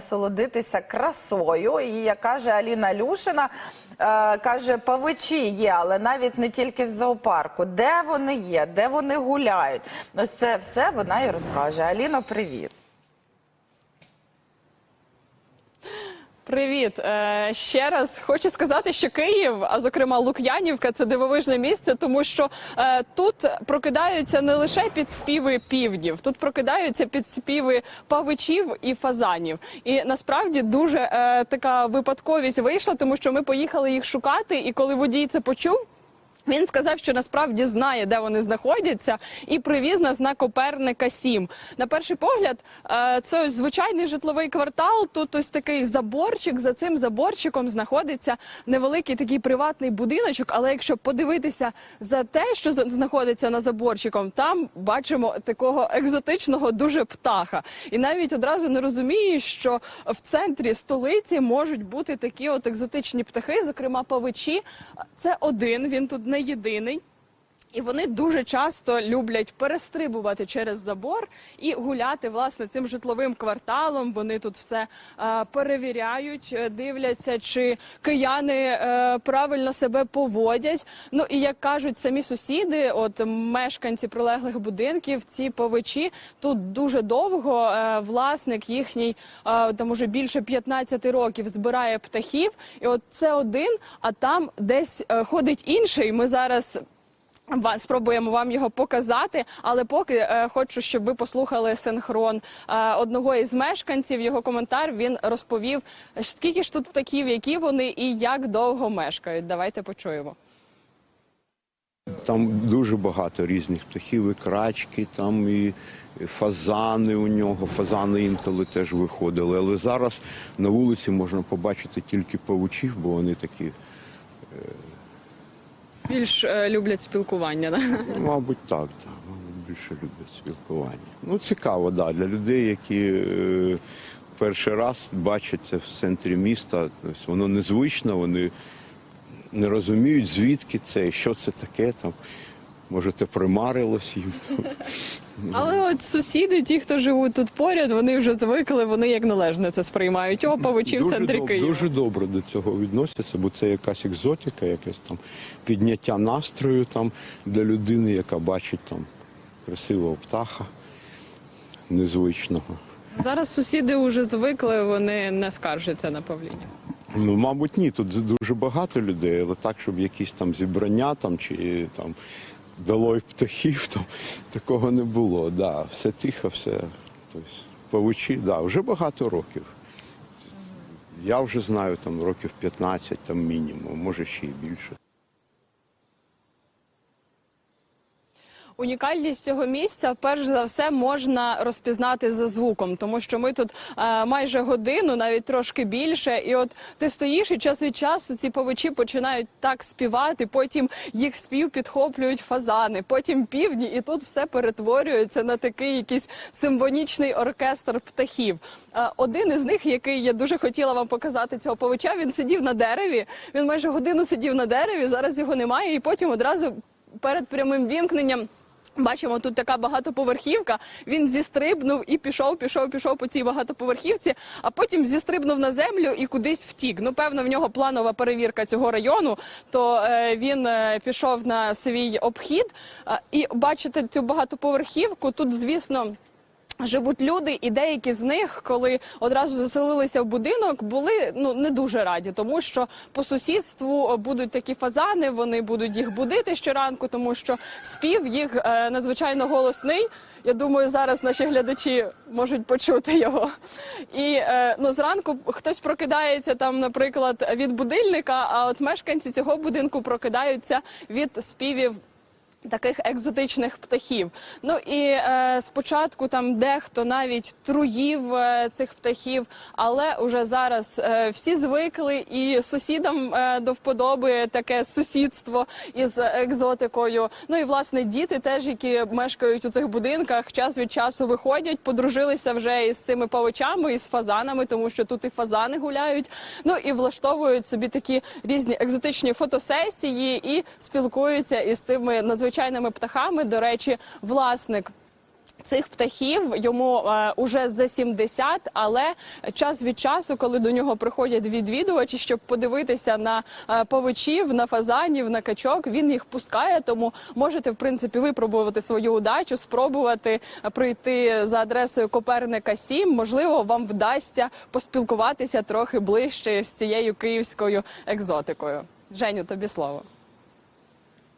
Солодитися красою, і як каже Аліна Люшина, е, каже, павичі є, але навіть не тільки в зоопарку. Де вони є, де вони гуляють? Ось це все вона і розкаже. Аліно, привіт. Привіт Е, ще раз хочу сказати, що Київ, а зокрема Лук'янівка, це дивовижне місце, тому що е, тут прокидаються не лише під співи півдів, тут прокидаються під співи павичів і фазанів. І насправді дуже е, така випадковість вийшла, тому що ми поїхали їх шукати, і коли водій це почув. Він сказав, що насправді знає, де вони знаходяться, і привіз нас на Коперника 7. На перший погляд, е, це ось звичайний житловий квартал. Тут ось такий заборчик. За цим заборчиком знаходиться невеликий такий приватний будиночок. Але якщо подивитися за те, що знаходиться на заборчиком, там бачимо такого екзотичного дуже птаха. І навіть одразу не розумієш, що в центрі столиці можуть бути такі от екзотичні птахи, зокрема павичі. Це один, він тут не єдиний. І вони дуже часто люблять перестрибувати через забор і гуляти власне цим житловим кварталом. Вони тут все е, перевіряють, е, дивляться, чи кияни е, правильно себе поводять. Ну і як кажуть самі сусіди, от мешканці прилеглих будинків, ці повичі тут дуже довго. Е, власник їхній е, там уже більше 15 років збирає птахів, і от це один, а там десь е, ходить інший. Ми зараз. Спробуємо вам його показати, але поки е, хочу, щоб ви послухали синхрон е, одного із мешканців. Його коментар він розповів, скільки ж тут птахів, які вони і як довго мешкають. Давайте почуємо. Там дуже багато різних птахів, і крачки, там і фазани у нього. Фазани інколи теж виходили. Але зараз на вулиці можна побачити тільки павучів, бо вони такі, Більш е, люблять спілкування. Да? мабуть, так, так, більше люблять спілкування. Ну, цікаво, да, для людей, які е, перший раз бачать це в центрі міста. Тобто воно незвично, вони не розуміють, звідки це, що це таке там. Може, те примарилось їм. Але от сусіди, ті, хто живуть тут поряд, вони вже звикли, вони як належне це сприймають. О, павучі в центрі Києва. Дуже добре до цього відносяться, бо це якась екзотика, якесь там підняття настрою там для людини, яка бачить там красивого птаха незвичного. Зараз сусіди вже звикли, вони не скаржаться на павління. Ну, мабуть, ні, тут дуже багато людей, але так, щоб якісь там зібрання там чи там долой птахів, то такого не було. Да, все тихо, все. Тобто, павучі, да, вже багато років. Я вже знаю там років 15, там мінімум, може ще й більше. Унікальність цього місця, перш за все, можна розпізнати за звуком, тому що ми тут е, майже годину, навіть трошки більше. І от ти стоїш, і час від часу ці повичі починають так співати. Потім їх спів підхоплюють фазани, потім півдні, і тут все перетворюється на такий якийсь симфонічний оркестр птахів. Е, один із них, який я дуже хотіла вам показати цього повича, він сидів на дереві. Він майже годину сидів на дереві. Зараз його немає, і потім одразу перед прямим вімкненням. Бачимо, тут така багатоповерхівка. Він зістрибнув і пішов, пішов, пішов по цій багатоповерхівці, а потім зістрибнув на землю і кудись втік. Ну, певно, в нього планова перевірка цього району. То е, він е, пішов на свій обхід. Е, і бачите цю багатоповерхівку. Тут, звісно. Живуть люди, і деякі з них, коли одразу заселилися в будинок, були ну не дуже раді, тому що по сусідству будуть такі фазани, вони будуть їх будити щоранку, тому що спів їх е, надзвичайно голосний. Я думаю, зараз наші глядачі можуть почути його. І е, ну зранку хтось прокидається там, наприклад, від будильника. А от мешканці цього будинку прокидаються від співів таких екзотичних птахів. Ну і е, спочатку там дехто навіть труїв е, цих птахів, але уже зараз е, всі звикли, і сусідам е, до вподоби таке сусідство із екзотикою. Ну і власне діти, теж які мешкають у цих будинках, час від часу виходять, подружилися вже із цими павичами, із фазанами, тому що тут і фазани гуляють. Ну і влаштовують собі такі різні екзотичні фотосесії і спілкуються із тими надзвичайними птахами. До речі, власник Цих птахів йому е, уже за 70, але час від часу, коли до нього приходять відвідувачі, щоб подивитися на е, павичів, на фазанів, на качок, він їх пускає. Тому можете в принципі випробувати свою удачу, спробувати прийти за адресою Коперника 7. Можливо, вам вдасться поспілкуватися трохи ближче з цією київською екзотикою. Женю, тобі слово.